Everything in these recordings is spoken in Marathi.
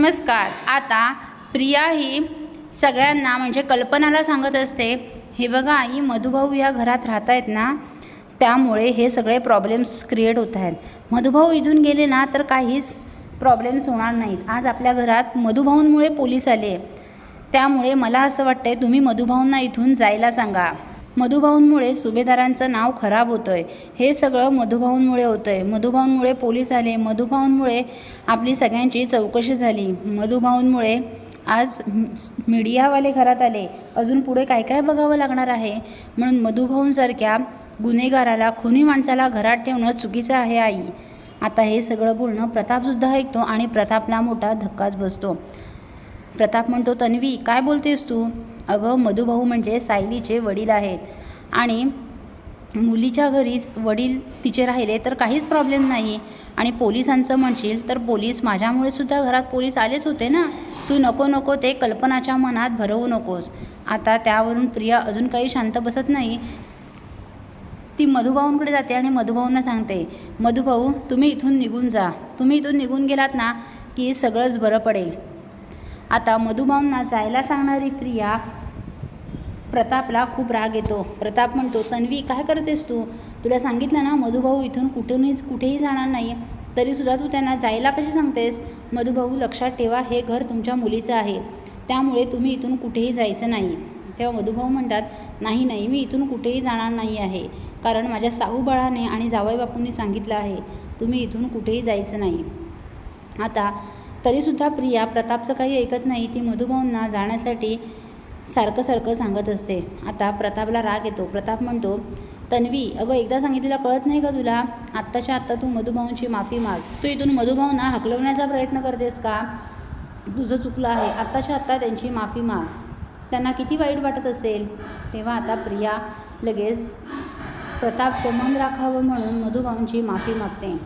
नमस्कार. आता प्रिया ही सगळ्यांना म्हणजे कल्पनाला सांगत असते हे बघा आई मधुभाऊ या घरात राहत आहेत ना त्यामुळे हे सगळे प्रॉब्लेम्स क्रिएट होत आहेत. मधुभाऊ इथून गेले ना तर काहीच प्रॉब्लेम्स होणार नाहीत. आज आपल्या घरात मधुभाऊंमुळे पोलीस आले. त्यामुळे मला असं वाटतंय तुम्ही मधुभाऊंना इथून जायला सांगा. मधुभाऊंमुळे सुभेदारांचं नाव खराब होतं आहे हे सगळं मधुभाऊंमुळे होतं आहे मधुभाऊंमुळे पोलीस आले. मधुभाऊंमुळे आपली सगळ्यांची चौकशी झाली. मधुभाऊंमुळे आज मीडियावाले घरात आले. अजून पुढे काय काय बघावं लागणार आहे? म्हणून मधुभाऊंसारख्या गुन्हेगाराला खुनी माणसाला घरात ठेवणं चुकीचं आहे आई. आता हे सगळं बोलणं प्रतापसुद्धा ऐकतो आणि प्रतापला मोठा धक्काच बसतो. प्रताप म्हणतो तन्वी काय बोलतेस तू? अगं मधुभाऊ म्हणजे सायलीचे वडील आहेत. आणि मुलीच्या घरी वडील तिचे राहिले तर काहीच प्रॉब्लेम नाही. आणि पोलिसांचं म्हणशील तर पोलीस माझ्यामुळे सुद्धा घरात पोलीस आलेच होते ना? तू नको नको ते कल्पनाच्या मनात भरवू नकोस. आता त्यावरून प्रिया अजून काही शांत बसत नाही. ती मधुभाऊंकडे जाते आणि मधुभाऊंना सांगते मधुभाऊ तुम्ही इथून निघून जा. तुम्ही इथून निघून गेलात ना की सगळंच बरं पडेल. आता मधुभाऊंना जायला सांगणारी प्रिया प्रतापला खूप राग येतो. प्रताप म्हणतो तन्वी काय करतेस तू? तुला सांगितलं ना मधुभाऊ इथून कुठूनच कुठेही जाणार नाही तरीसुद्धा तू त्यांना जायला कशी सांगतेस? मधुभाऊ लक्षात ठेवा हे घर तुमच्या मुलीचं आहे. त्यामुळे तुम्ही इथून कुठेही जायचं नाही तेव्हा मधुभाऊ म्हणतात नाही नाही मी इथून कुठेही जाणार नाही आहे. कारण माझ्या साहूबाळाने आणि जावई बापूंनी सांगितलं आहे तुम्ही इथून कुठेही जायचं नाही आता तरीसुद्धा प्रिया प्रतापचं काही ऐकत नाही. ती मधुभाऊंना जाण्यासाठी सारखं सारखं सांगत असते. आता प्रतापला राग येतो. प्रताप म्हणतो तन्वी अगं एकदा सांगितलेला कळत नाही का तुला? आत्ताच्या आत्ता तू मधुभाऊंची माफी माग. तू इथून मधुभाऊंना हकलवण्याचा प्रयत्न करतेस का? तुझं चुकलं आहे. आत्ताच्या आत्ता त्यांची माफी माग. त्यांना किती वाईट वाटत असेल. तेव्हा आता प्रिया लगेच प्रताप संबंध राखावं म्हणून मधुभाऊंची माफी मागते.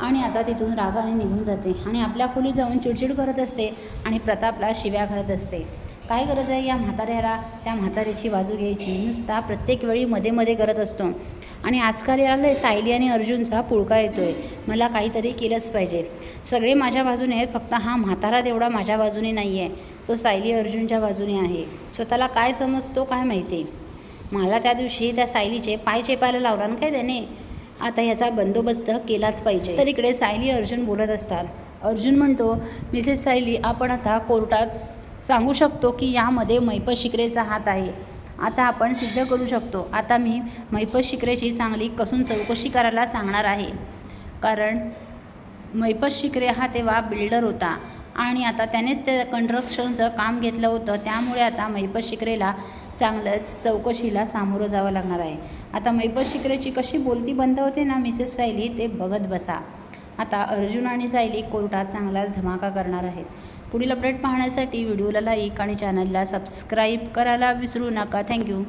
आणि आता तिथून रागाने निघून जाते आणि आपल्या खोलीत जाऊन चिडचिड करत असते आणि प्रतापला शिव्या घालत असते. काय गरज आहे या म्हाताऱ्याला? त्या म्हाताऱ्याची बाजू घ्यायची. नुसता प्रत्येक वेळी मध्ये मध्ये करत असतो. आणि आजकाल याला सायली आणि अर्जुनचा पुळका येतो आहे मला काहीतरी केलंच पाहिजे. सगळे माझ्या बाजूने आहेत. फक्त हा म्हातारा तेवढा माझ्या बाजूने नाही आहे तो सायली अर्जुनच्या बाजूने आहे. स्वतःला काय समजतो काय माहिती? मला त्या दिवशी त्या सायलीचे पाय चेपायला लावला ना काय त्याने? आता ह्याचा बंदोबस्त केलाच पाहिजे. तर इकडे सायली अर्जुन बोलत असतात. अर्जुन म्हणतो मिसेस सायली आपण आता कोर्टात सांगू शकतो की यामध्ये मैपत शिकरेचा हात आहे. आता आपण सिद्ध करू शकतो. आता मी मैपत शिकरेची चांगली कसून चौकशी करायला सांगणार आहे. कारण मैपत शिकरे हा तेव्हा बिल्डर होता आणि आता त्यानेच त्या कन्स्ट्रक्शनचं काम घेतलं होतं. त्यामुळे आता मैपत शिकरेला चांगलंच चौकशीला सामोरं जावं लागणार आहे. आता मैपत शिकरेची कशी बोलती बंद होते ना मिसेस सायली ते बघत बसा. आता अर्जुन आणि सायली कोर्टात चांगलाच धमाका करणार आहेत. पुढील अपडेट पाहण्यासाठी व्हिडिओला लाईक आणि चॅनलला सबस्क्राईब करायला विसरू नका. थँक्यू